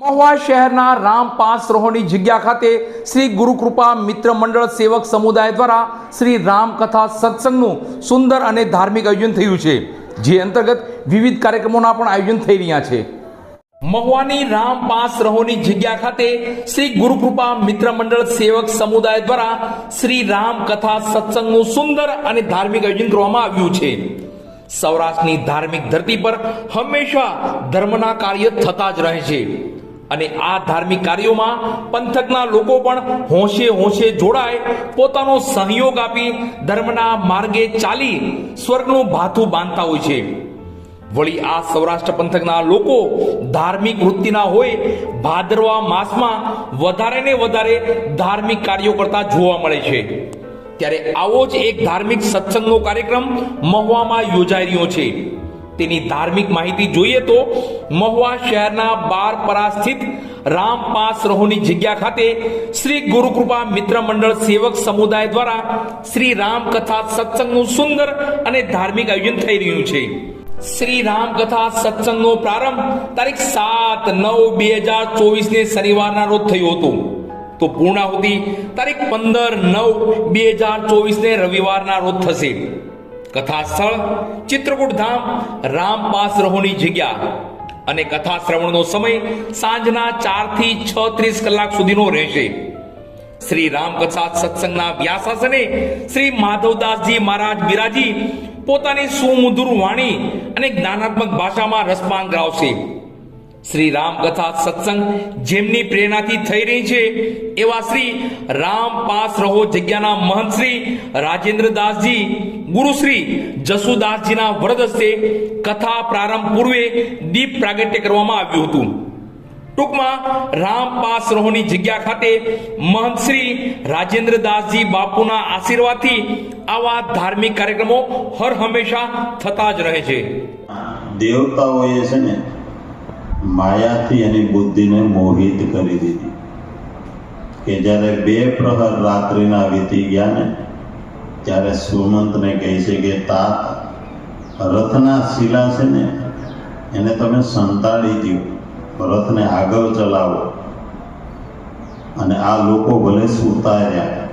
મહુવા શહેરના રામપાસ રોહની જગ્યા ખાતે શ્રી ગુરુકૃપા મિત્ર મંડળ સેવક સમુદાય દ્વારા શ્રી રામકથા સત્સંગનું સુંદર અને ધાર્મિક આયોજન થયું છે, જે અંતર્ગત વિવિધ કાર્યક્રમોના પણ આયોજન થઈ રહ્યા છે. મહુવાની રામપાસ રહોની જગ્યા ખાતે શ્રી ગુરુકૃપા મિત્ર મંડળ સેવક સમુદાય દ્વારા શ્રી રામ કથા સત્સંગનું સુંદર અને ધાર્મિક આયોજન કરવામાં આવ્યું છે. સૌરાષ્ટ્રની ધાર્મિક ધરતી પર હંમેશા ધર્મના કાર્ય થતા જ રહે છે. અને આ ધાર્મિક કાર્યોમાં પંથકના લોકો પણ હોંશે હોંશે જોડાય, પોતાનો સહયોગ આપી ધર્મના માર્ગે ચાલી સ્વર્ગનું ભાથું બાંધતા હોય છે. વળી આ સૌરાષ્ટ્ર પંથકના લોકો ધાર્મિક વૃત્તિના હોય, ભાદરવા માસમાં વધારે ને વધારે ધાર્મિક કાર્યો કરતા જોવા મળે છે. ત્યારે આવો જ એક ધાર્મિક સત્સંગનો કાર્યક્રમ મહુવામાં યોજાઈ રહ્યો છે. તેની ધાર્મિક માહિતી જોઈએ તો મહુવા શહેરના બારપરા સ્થિત રામપાસ રહોની જગ્યા ખાતે શ્રી ગુરુકૃપા મિત્ર મંડળ સેવક સમુદાય દ્વારા શ્રી રામ કથા સત્સંગનું સુંદર અને ધાર્મિક આયોજન થઈ રહ્યું છે. શ્રી રામ કથા સત્સંગનો પ્રારંભ તારીખ સાત નવ બે હજાર ચોવીસ ને શનિવારના રોજ થયો હતો. તો પૂર્ણાહુતિ તારીખ પંદર નવ બે હજાર ચોવીસ ને રવિવારના રોજ થશે. કથા સ્થળ ચિત્રકૂટ ધામ રામપાસ રહોની જગ્યા અને કથા શ્રવણનો સમય સાંજના ચારથી છ ત્રીસ કલાક સુધીનો રહેશે. શ્રી રામકથા સત્સંગના વ્યાસાસને શ્રી માધવદાસજી મહારાજ બિરાજી પોતાની સુમધુર વાણી અને જ્ઞાનાત્મક ભાષામાં રસપાન કરાવશે. શ્રી રામકથા સત્સંગ જેમની પ્રેરણાથી થઈ રહી છે એવા શ્રી રામ પાસ રહો જગ્યાના મહંત શ્રી રાજેન્દ્રદાસજી ગુરુશ્રી જસુદાસજીના વરદ હસ્તે કથા પ્રારંભ પૂર્વે દીપ પ્રાગટ્ય કરવામાં આવ્યું હતું. ટૂંકમાં રામપાસ રહોની જગ્યા ખાતે મહંત શ્રી રાજેન્દ્રદાસજી બાપુના આશીર્વાદથી આવા ધાર્મિક કાર્યક્રમો હર હંમેશા થતા જ રહે છે. દેવતાઓએ છે ને માયાથી એની બુદ્ધિને મોહિત કરી દીધી. કે જ્યારે બે પ્રહર રાત્રિના વીતી ગયા ને ત્યારે સુમંતને કહે છે કે, તાત, રથના શિલા છે ને, એને તમે સંતાડી દો રથને આગળ ચલાવો. અને આ લોકો ભલે સૂતા રહ્યા.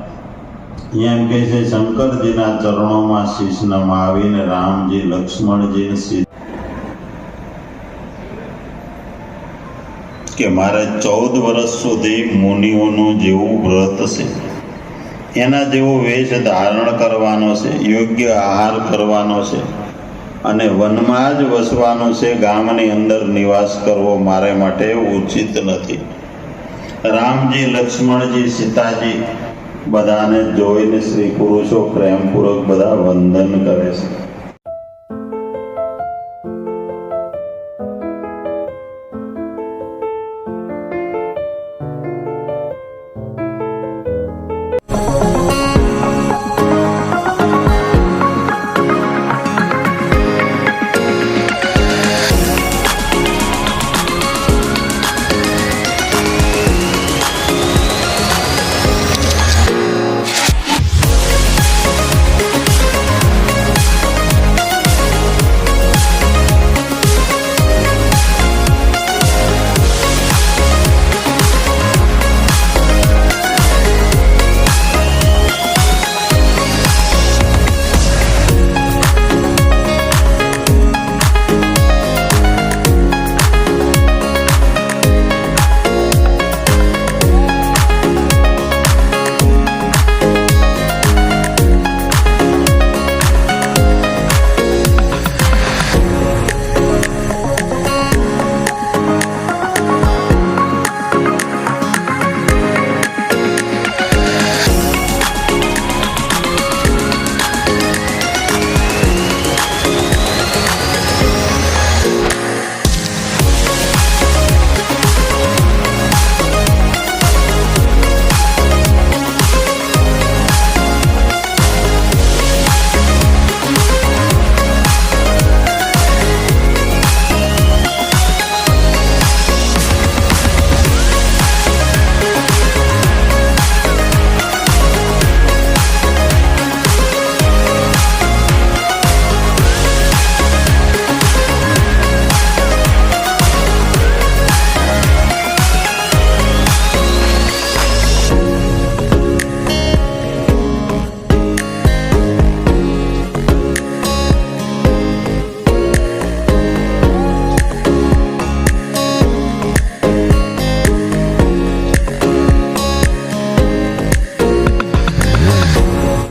અહીંયા એમ કહે છે, શંકરજીના ચરણોમાં શીશ નમાવીને રામજી, લક્ષ્મણજીને શીશ કે, મારે ચૌદ વર્ષ સુધી મુનિઓનું જેવું વ્રત છે. એના જેવો વેશ ધારણ કરવાનો છે, યોગ્ય આહાર કરવાનો છે અને વનમાં જ વસવાનું છે, ગામની અંદર નિવાસ કરવો મારે માટે ઉચિત નથી. રામજી, લક્ષ્મણજી, સીતાજી બધાને જોઈને શ્રી પુરુષો પ્રેમપૂર્વક બધા વંદન કરે છે.